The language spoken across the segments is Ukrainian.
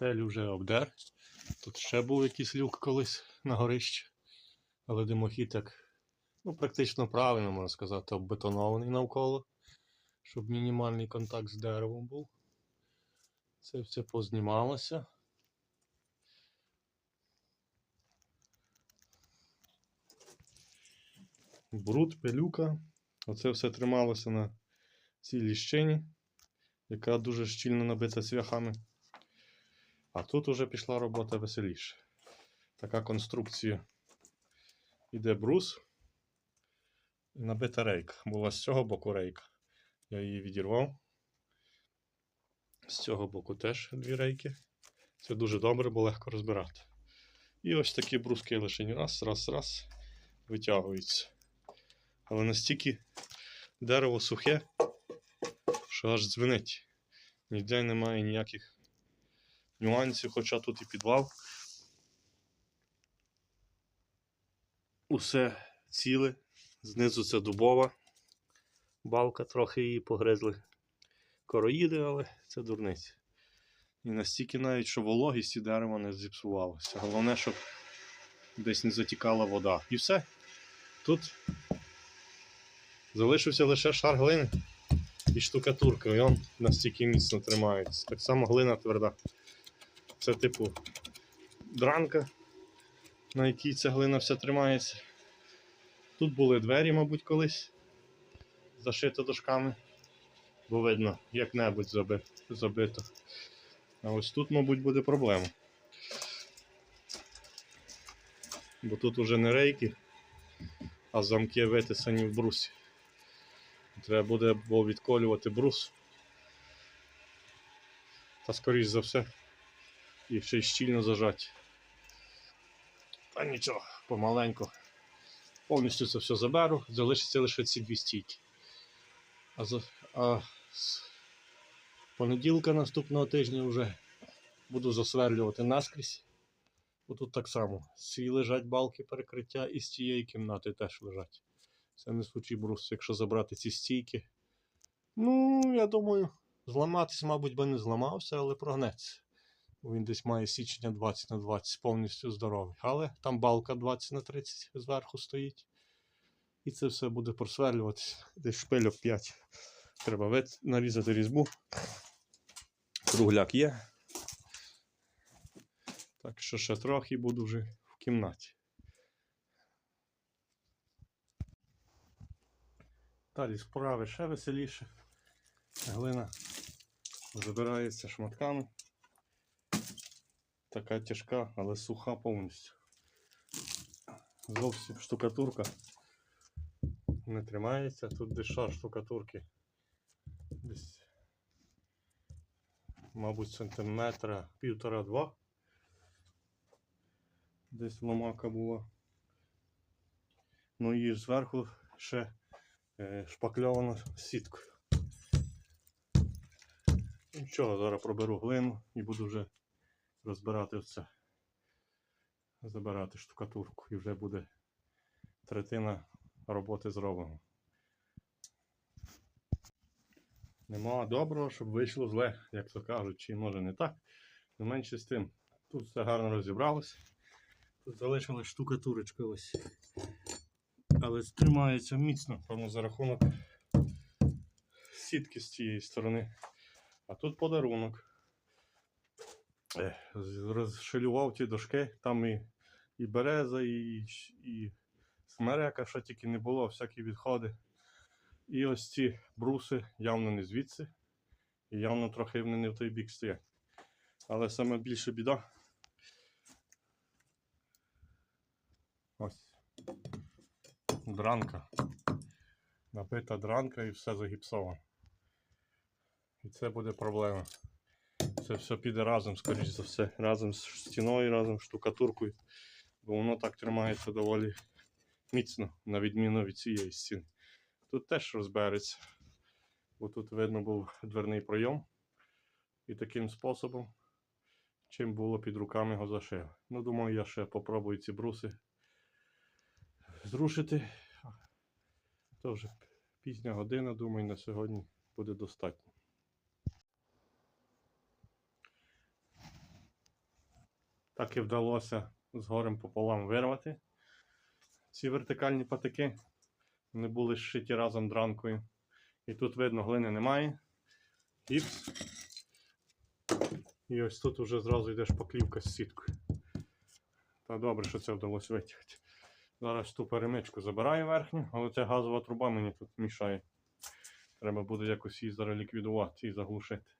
Стелю вже обдер. Тут ще був якийсь люк колись на горищі. Але димохід як ну, практично правильно, можна сказати, оббетонований навколо, щоб мінімальний контакт з деревом був. Це все познімалося. Бруд, пилюка. Оце все трималося на цій ліщині, яка дуже щільно набита цвяхами. А тут уже пішла робота веселіше. Така конструкція. Іде брус і набита рейка. Була з цього боку рейка. Я її відірвав. З цього боку теж дві рейки. Це дуже добре, бо легко розбирати. І ось такі бруски лише раз, раз, раз витягуються. Але настільки дерево сухе, що аж дзвенить. Ніде немає ніяких нюансів, хоча тут і підвал. Усе ціле. Знизу це дубова балка, трохи її погризли короїди, але це дурниці. І настільки навіть, що вологість і дерево не зіпсувалося. Головне, щоб десь не затікала вода. І все. Тут залишився лише шар глини і штукатурка. І він настільки міцно тримається. Так само глина тверда. Це типу дранка, на якій ця глина вся тримається. Тут були двері, мабуть, колись зашито дошками, бо видно, як-небудь заби- забито. А ось тут, мабуть, буде проблема. Бо тут уже не рейки, а замки витисані в брусі. Треба буде або відколювати брус. Та скоріш за все. І ще й щільно зажаті. Та нічого, помаленьку. Повністю це все заберу, залишиться лише ці дві стійки. А, за, а з понеділка наступного тижня вже буду засверлювати наскрізь. Бо тут так само. Ці лежать балки перекриття і з цієї кімнати теж лежать. Це несучий брус, якщо забрати ці стійки. Ну, я думаю, зламатись, мабуть, би не зламався, але прогнеться. Він десь має січення 20 на 20 повністю здоровий. Але там балка 20 на 30 зверху стоїть. І це все буде просверлюватися. Десь шпильок 5. Треба вит... нарізати різьбу. Кругляк є. Так що ще трохи буду вже в кімнаті. Далі справи ще веселіше. Глина забирається шматками. Така тяжка, але суха повністю. Зовсім штукатурка не тримається. Тут десь шар штукатурки. Десь, мабуть, сантиметра півтора-два. Десь ломака була. Ну і зверху ще е, шпакльовано сіткою. Нічого, зараз проберу глину і буду вже розбирати все. Забирати штукатурку і вже буде третина роботи зроблена. Нема доброго, щоб вийшло зле, як то кажуть, чи може не так. Не менше з тим. Тут все гарно розібралося. Тут залишилась штукатурочка ось. Але тримається міцно, певно, за рахунок сітки з цієї сторони. А тут подарунок. Розшилював ті дошки, там і, і береза, і, і смерека, що тільки не було, всякі відходи. І ось ці бруси явно не звідси. І явно трохи вони не в той бік стоять. Але саме більше біда. Ось. Дранка. Набита дранка і все загіпсовано. І це буде проблема. Це все піде разом, скоріш за все. Разом з стіною, разом з штукатуркою. Бо воно так тримається доволі міцно, на відміну від цієї стіни. Тут теж розбереться. Бо тут видно був дверний пройом. І таким способом, чим було під руками його зашив. Ну, думаю, я ще попробую ці бруси зрушити. То вже пізня година, думаю, на сьогодні буде достатньо. Так і вдалося з горем пополам вирвати ці вертикальні патики. Вони були зшиті разом дранкою. І тут видно, глини немає. Гіпс. І ось тут вже зразу йде шпаклівка з сіткою. Та добре, що це вдалося витягти. Зараз ту перемичку забираю верхню, але ця газова труба мені тут мішає. Треба буде якось її зараз ліквідувати і заглушити.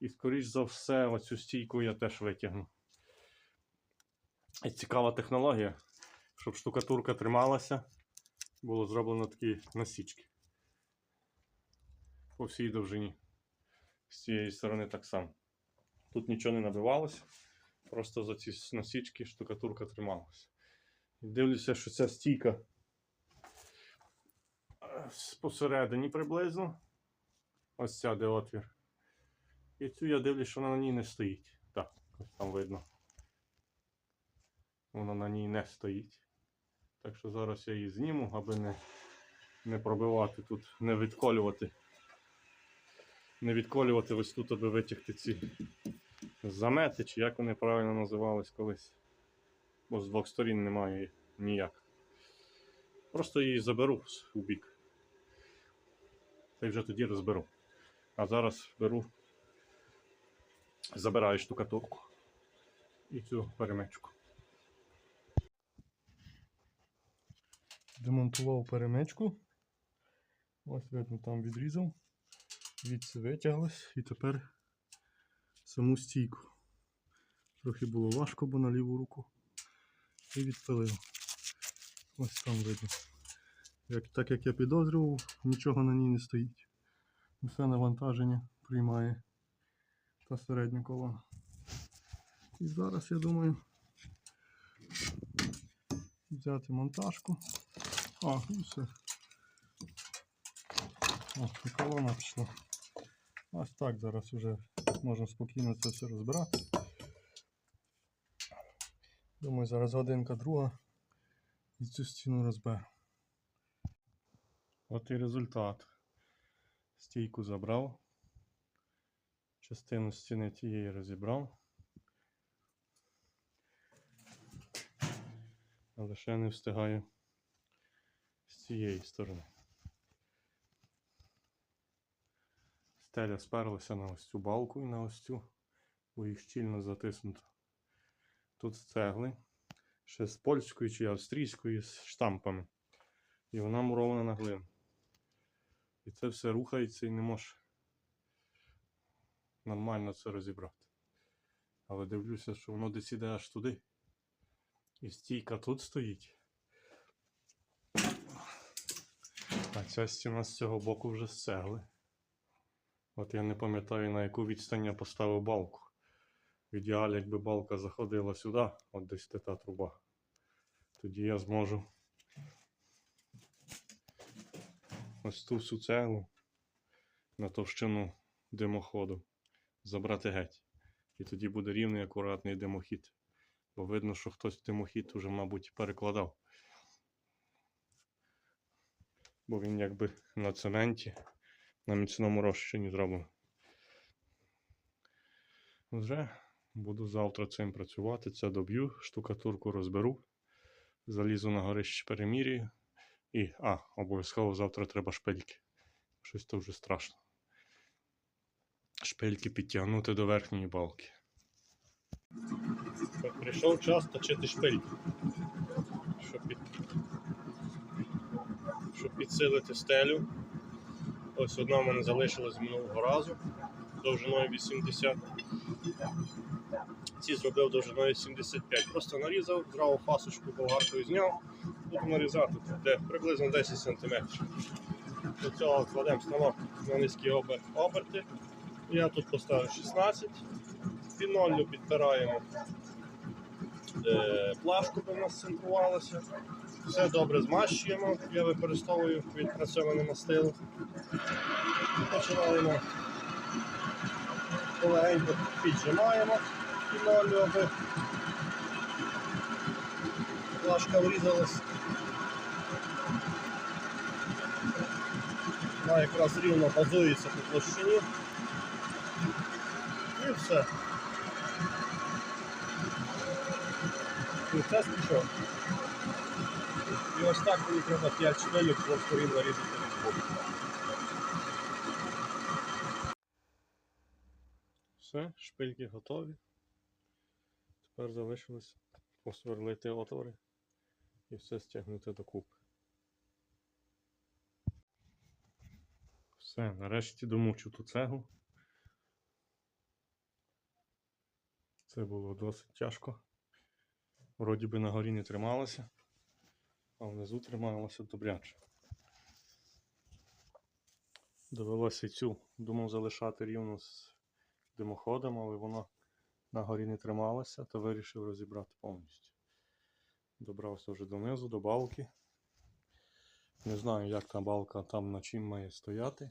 І скоріш за все, оцю стійку я теж витягну. І цікава технологія, щоб штукатурка трималася, було зроблено такі насічки. По всій довжині. З цієї сторони так само. Тут нічого не набивалося, просто за ці насічки штукатурка трималася. І дивлюся, що ця стійка е, посередині приблизно. Ось ця де отвір. І цю я дивлюсь, що вона на ній не стоїть. Так, там видно. Вона на ній не стоїть. Так що зараз я її зніму, аби не, не пробивати тут, не відколювати. Не відколювати ось тут, аби витягти ці замети, чи як вони правильно називались колись. Бо з двох сторін немає ніяк. Просто її заберу у бік. Та й вже тоді розберу. А зараз беру, забираю штукатурку і цю перемичку. Демонтував перемичку. Ось видно, там відрізав. Звідси і тепер саму стійку. Трохи було важко, бо на ліву руку. І відпилив. Ось там видно. Як, так як я підозрював, нічого на ній не стоїть. Усе навантаження приймає та середня колона. І зараз я думаю взяти монтажку. А, і все. О, і колона пішла. Ось так зараз вже можна спокійно це все розбирати. Думаю, зараз годинка друга і цю стіну розберу. От і результат. Стійку забрав. Частину стіни тієї розібрав. Але ще не встигаю цієї сторони. Стеля сперлася на ось цю балку і на ось цю, бо їх щільно затиснуто. Тут цегли, ще з польської чи австрійської з штампами. І вона мурована на глину. І це все рухається і не може нормально це розібрати. Але дивлюся, що воно десь іде аж туди. І стійка тут стоїть. А ця стіна з цього боку вже з цегли. От я не пам'ятаю, на яку відстань я поставив балку. В ідеалі, якби балка заходила сюди, от десь та труба. Тоді я зможу ось ту всю цеглу на товщину димоходу забрати геть. І тоді буде рівний акуратний димохід. Бо видно, що хтось димохід уже, мабуть, перекладав. Бо він якби на цементі, на міцному розчині зроблений. Вже буду завтра цим працювати. Це доб'ю, штукатурку розберу, залізу на горище перемірюю. І, а, обов'язково завтра треба шпильки. Щось то вже страшно. Шпильки підтягнути до верхньої балки. Прийшов час точити шпильки. Щоб, під... Щоб підсилити стелю. Ось одна в мене залишилась минулого разу довжиною 80. Ці зробив довжиною 75. Просто нарізав, зразу фасочку болгаркою зняв, буду нарізати де приблизно 10 см. До цього кладемо станок на низькі оберти. Я тут поставив 16. Фіноллю підпираємо е, плашку, бо в нас центрувалася. Все добре змащуємо. Я використовую відпрацьоване мастило. Починаємо полегенько піджимаємо фіноллю, аби плашка врізалась. Вона якраз рівно базується по площині. І все. Процес пішов. І ось так коли треба 5 шпилек, двох сторін нарізати різьбу. Все, шпильки готові. Тепер залишилось посверлити отвори і все стягнути докупи. Все, нарешті домучу ту цеглу. Це було досить тяжко. Вроді би на горі не трималося, а внизу трималося добряче. Довелося й цю, думав залишати рівно з димоходом, але воно на горі не трималося, то вирішив розібрати повністю. Добрався вже донизу, до балки. Не знаю, як та балка там на чим має стояти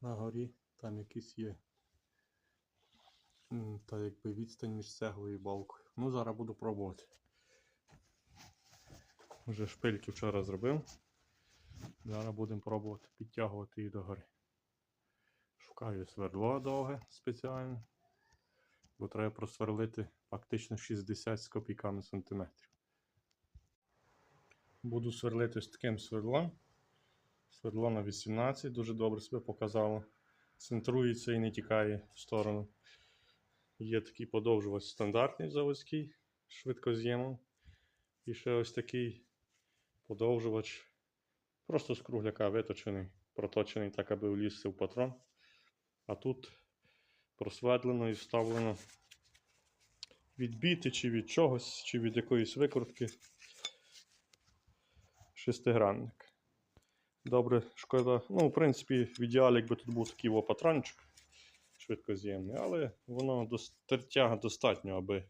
на горі. Там якісь є. Та якби відстань між цеглою і балкою. Ну, зараз буду пробувати. Вже шпильки вчора зробив. Зараз будемо пробувати підтягувати її до гори. Шукаю свердло довге спеціальне, бо треба просверлити фактично 60 з копійками сантиметрів. Буду сверлити з таким свердлом. Свердло на 18, дуже добре себе показало. Центрується і не тікає в сторону. Є такий подовжувач стандартний заводський, швидкоз'ємом. І ще ось такий подовжувач, просто з кругляка виточений, проточений так, аби влізся в патрон. А тут просверлено і вставлено від біти, чи від чогось, чи від якоїсь викрутки. Шестигранник. Добре, шкода. Ну, в принципі, в ідеалі, якби тут був такий патрончик швидкоз'ємний, але воно достатньо, аби,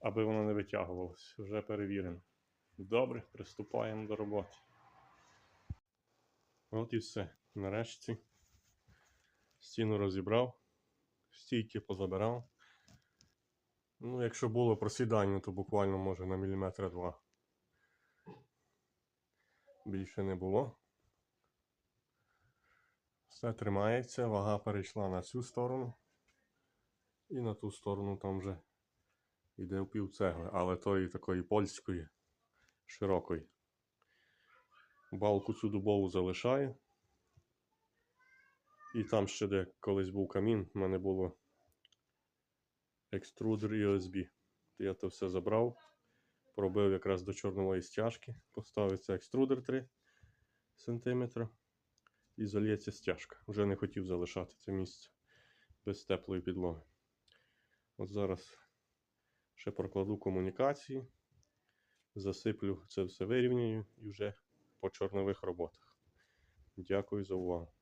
аби воно не витягувалося. Вже перевірено. Добре, приступаємо до роботи. От і все. Нарешті стіну розібрав, стійки позабирав. Ну, якщо було просідання, то буквально може на міліметр два. Більше не було. Все тримається, вага перейшла на цю сторону. І на ту сторону там вже йде в цегли, але тої такої польської, широкої. Балку цю дубову залишаю. І там ще де колись був камін, в мене було екструдер і USB. То я то все забрав, пробив якраз до чорнової стяжки, поставиться екструдер 3 см і зальється стяжка. Вже не хотів залишати це місце без теплої підлоги. От зараз ще прокладу комунікації, засиплю це все вирівнюю і вже по чорнових роботах. Дякую за увагу.